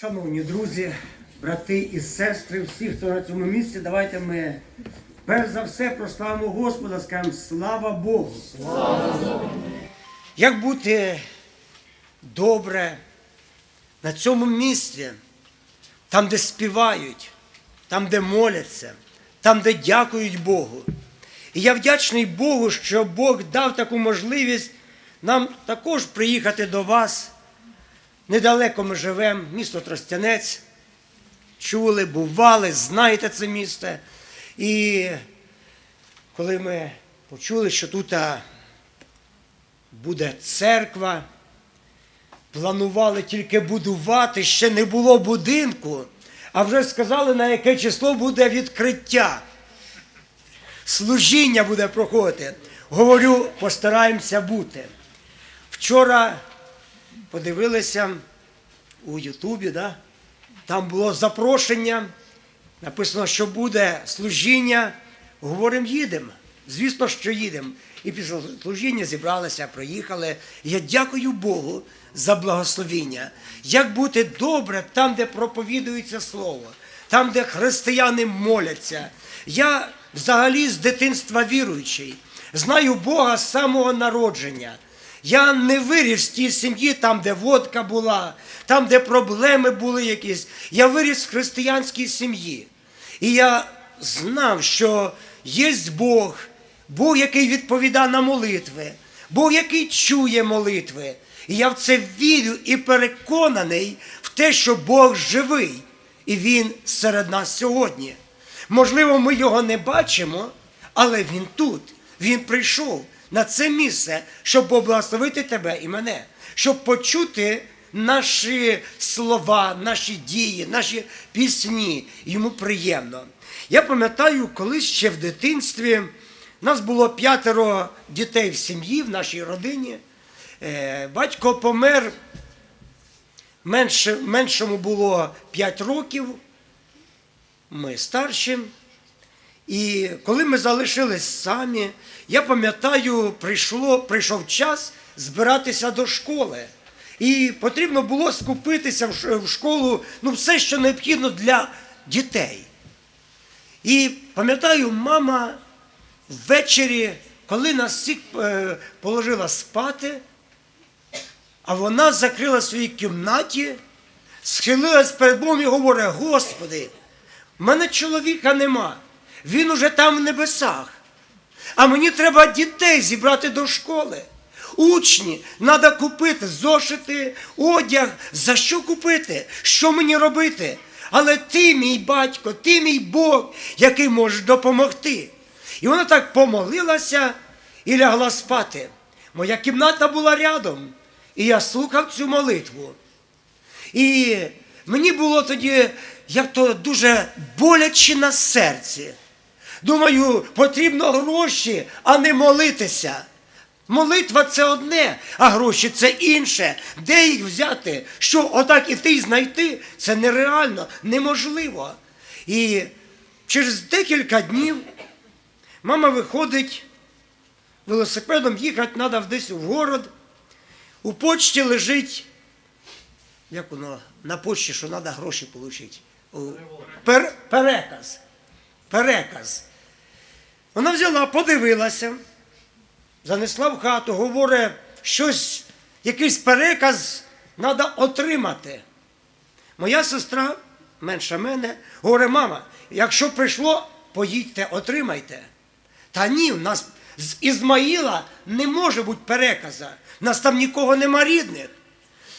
Шановні друзі, брати і сестри, всі, хто на цьому місці, давайте ми перш за все прославимо Господа, скажемо слава Богу. Слава Богу. Як бути добре на цьому місці, там, де співають, там, де моляться, там, де дякують Богу. І я вдячний Богу, що Бог дав таку можливість нам також приїхати до вас. Недалеко ми живемо, місто Тростянець. Чули, бували, знаєте це місце. І коли ми почули, що тут буде церква, планували тільки будувати, ще не було будинку, а вже сказали, на яке число буде відкриття. Служіння буде проходити. Говорю, постараємося бути. Вчора подивилися у Ютубі, да? там було запрошення, написано, що буде служіння. Говоримо, їдемо. Звісно, що їдемо. І після служіння зібралися, приїхали. Я дякую Богу за благословіння. Як бути добре там, де проповідується слово, там, де християни моляться. Я взагалі з дитинства віруючий, знаю Бога з самого народження. Я не виріс в тій сім'ї, там, де водка була, там, де проблеми були якісь. Я виріс в християнській сім'ї. І я знав, що є Бог, Бог, який відповідає на молитви, Бог, який чує молитви. І я в це вірю і переконаний в те, що Бог живий, і Він серед нас сьогодні. Можливо, ми його не бачимо, але Він тут. Він прийшов на це місце, щоб поблагословити тебе і мене, щоб почути наші слова, наші дії, наші пісні. Йому приємно. Я пам'ятаю, колись ще в дитинстві нас було п'ятеро дітей в сім'ї, в нашій родині. Е, Батько помер, менше, меншому було 5 років, ми старші. І коли ми залишились самі, я пам'ятаю, прийшло, прийшов час збиратися до школи. І потрібно було скупитися в школу ну, все, що необхідно для дітей. І пам'ятаю, мама ввечері, коли нас всіх е, положила спати, а вона закрила своїй кімнаті, схилилась перед Богом і говорить: Господи, в мене чоловіка нема. Він уже там в небесах. А мені треба дітей зібрати до школи. Учні, треба купити зошити, одяг. За що купити? Що мені робити? Але ти, мій батько, ти мій Бог, який можеш допомогти. І вона так помолилася і лягла спати. Моя кімната була рядом, і я слухав цю молитву. І мені було тоді як то дуже боляче на серці. Думаю, потрібно гроші, а не молитися. Молитва це одне, а гроші це інше. Де їх взяти? Що отак іти й знайти? Це нереально, неможливо. І через декілька днів мама виходить велосипедом, їхати треба десь в город. У почті лежить як воно на почті, що треба гроші отримати. Переказ. Переказ. Вона взяла, подивилася, занесла в хату, говорить, щось, якийсь переказ треба отримати. Моя сестра, менша мене, говорить, мама, якщо прийшло, поїдьте, отримайте. Та ні, в нас з Ізмаїла не може бути переказа. В нас там нікого нема рідних.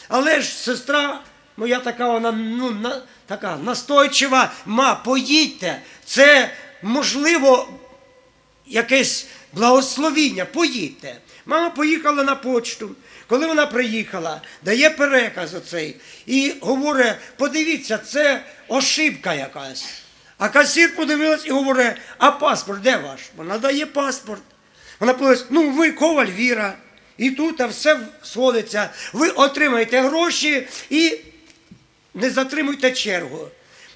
Але ж сестра моя така, вона ну, на, така настойчива, ма, поїдьте. Це можливо якесь благословіння, поїдьте. Мама поїхала на почту. Коли вона приїхала, дає переказ оцей і говорить: подивіться, це ошибка якась. А касір подивилась і говорить, а паспорт де ваш? Вона дає паспорт. Вона подивилась, ну ви коваль Віра. І тут все сходиться. Ви отримаєте гроші і не затримуйте чергу.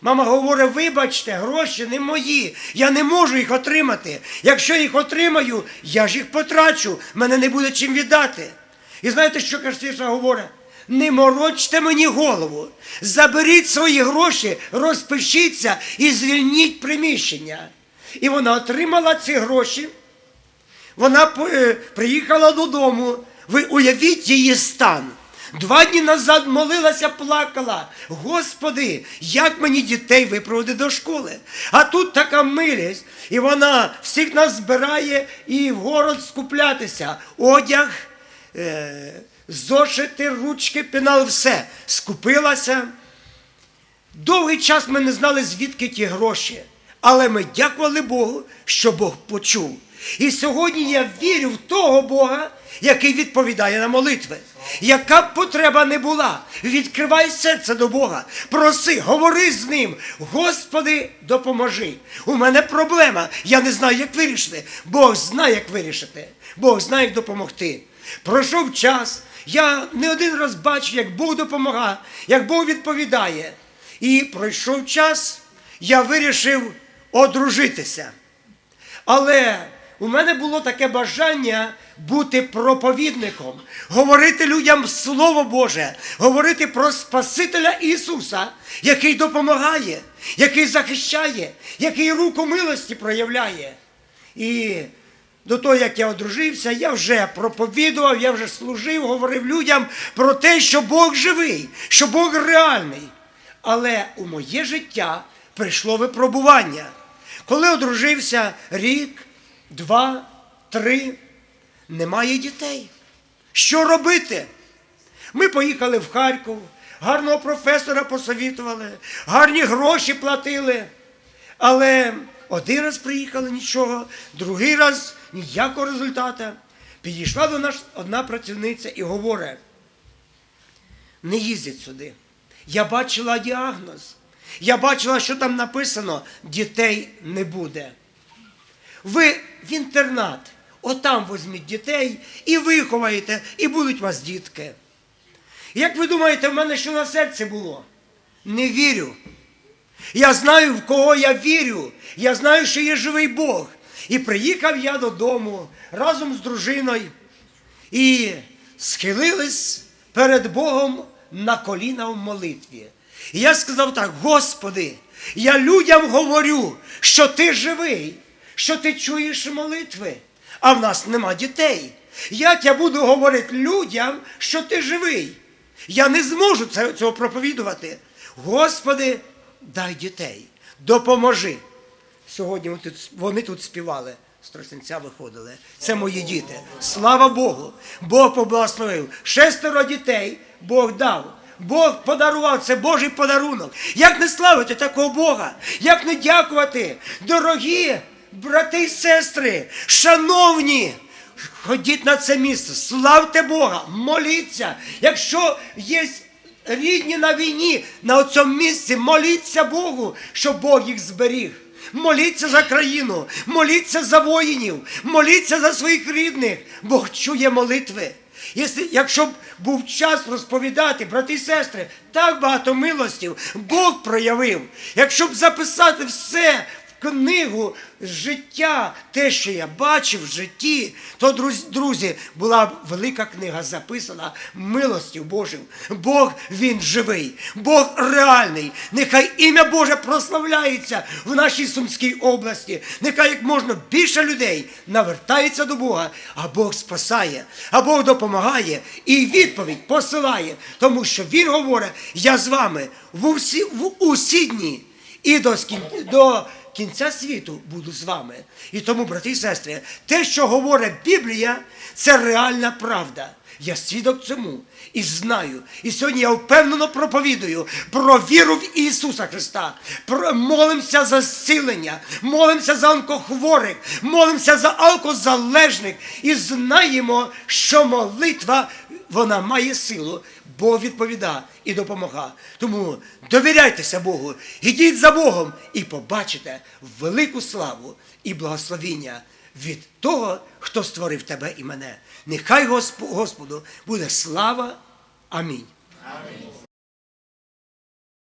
Мама говорить, вибачте, гроші не мої. Я не можу їх отримати. Якщо їх отримаю, я ж їх потрачу, мене не буде чим віддати. І знаєте, що Кастіша говорить? не морочте мені голову. Заберіть свої гроші, розпишіться і звільніть приміщення. І вона отримала ці гроші. Вона е, приїхала додому. Ви уявіть її стан. Два дні назад молилася, плакала. Господи, як мені дітей випроводити до школи? А тут така милість, і вона всіх нас збирає і в город скуплятися. Одяг, е, зошити, ручки, пенал, все. Скупилася. Довгий час ми не знали, звідки ті гроші. Але ми дякували Богу, що Бог почув. І сьогодні я вірю в того Бога, який відповідає на молитви. Яка б потреба не була, відкривай серце до Бога, проси, говори з ним. Господи, допоможи. У мене проблема. Я не знаю, як вирішити. Бог знає, як вирішити. Бог знає, як допомогти. Пройшов час. Я не один раз бачу, як Бог допомагає, як Бог відповідає. І пройшов час, я вирішив одружитися. Але у мене було таке бажання бути проповідником, говорити людям Слово Боже, говорити про Спасителя Ісуса, який допомагає, який захищає, який руку милості проявляє. І до того, як я одружився, я вже проповідував, я вже служив, говорив людям про те, що Бог живий, що Бог реальний. Але у моє життя прийшло випробування. Коли одружився рік, два, три, немає дітей. Що робити? Ми поїхали в Харків, гарного професора посовітували, гарні гроші платили. Але один раз приїхали нічого, другий раз ніякого результату. Підійшла до нас одна працівниця і говорить: не їздять сюди. Я бачила діагноз. Я бачила, що там написано: дітей не буде. Ви в інтернат, отам візьміть дітей і виховаєте, і будуть у вас дітки. Як ви думаєте, в мене що на серці було? Не вірю. Я знаю, в кого я вірю. Я знаю, що є живий Бог. І приїхав я додому разом з дружиною і схилились перед Богом на коліна в молитві. І я сказав так: Господи, я людям говорю, що ти живий, що ти чуєш молитви, а в нас нема дітей. Як я буду говорити людям, що ти живий? Я не зможу цього проповідувати. Господи, дай дітей, допоможи. Сьогодні вони тут, співали. З Тростянця виходили. Це мої діти. Слава Богу! Бог поблагословив. Шестеро дітей Бог дав. Бог подарував, це Божий подарунок. Як не славити такого Бога? Як не дякувати? Дорогі брати і сестри, шановні, ходіть на це місце, славте Бога, моліться. Якщо є рідні на війні, на цьому місці, моліться Богу, щоб Бог їх зберіг. Моліться за країну, моліться за воїнів, моліться за своїх рідних. Бог чує молитви. Якщо, б був час розповідати, брати і сестри, так багато милостів Бог проявив. Якщо б записати все книгу життя, те, що я бачив в житті, то, друзі, була велика книга записана милостю Божим. Бог він живий, Бог реальний. Нехай ім'я Боже прославляється в нашій Сумській області. Нехай як можна більше людей навертається до Бога, а Бог спасає, а Бог допомагає і відповідь посилає, тому що Він говорить: я з вами в усі, в усі дні і до, скін- кінця світу буду з вами. І тому, брати і сестри, те, що говорить Біблія, це реальна правда. Я свідок цьому і знаю. І сьогодні я впевнено проповідую про віру в Ісуса Христа. Про, молимося за зцілення, молимося за онкохворих, молимося за алкозалежних і знаємо, що молитва вона має силу. Бог відповідає і допомагає. Тому довіряйтеся Богу, ідіть за Богом і побачите велику славу і благословіння від того, хто створив тебе і мене. Нехай Господу буде слава. Амінь. Амінь.